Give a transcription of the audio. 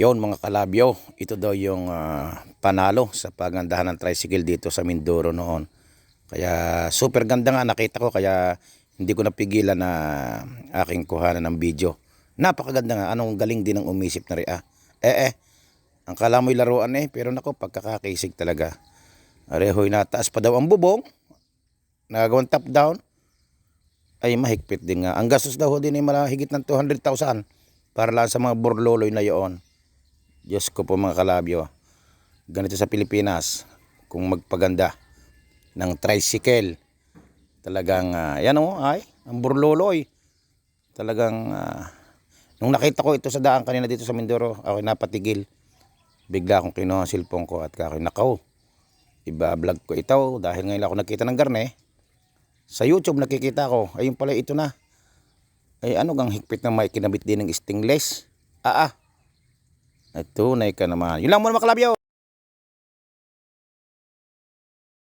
Yon mga kalabyo, ito daw yung ah, panalo sa pagandahan ng tricycle dito sa Mindoro noon. Kaya super ganda nga nakita ko kaya hindi ko napigilan na aking kuhanan ng video. Napakaganda nga, anong galing din ng umisip na rin ah. Eh eh, ang kala mo'y laruan eh, pero nako pagkakakisig talaga. Arehoy nataas pa daw ang bubong, nagawang top down, ay mahigpit din nga. Ang gastos daw din ay malahigit ng 200,000 para lang sa mga burloloy na yoon. Diyos ko po mga kalabyo. Ganito sa Pilipinas, kung magpaganda ng tricycle, talagang, ah, yan o, ay, ang burloloy. Talagang, ah, nung nakita ko ito sa daan kanina dito sa Mindoro, ako napatigil. Bigla akong kinuha ang ko at kakoy, nakaw, iba-vlog ko ito dahil ngayon ako nakita ng garne. Sa YouTube nakikita ko, ayun pala ito na. Ay ano gang higpit na may kinabit din ng stainless? Ah ah. Ay tunay ka naman. Yun lang muna makalabyo.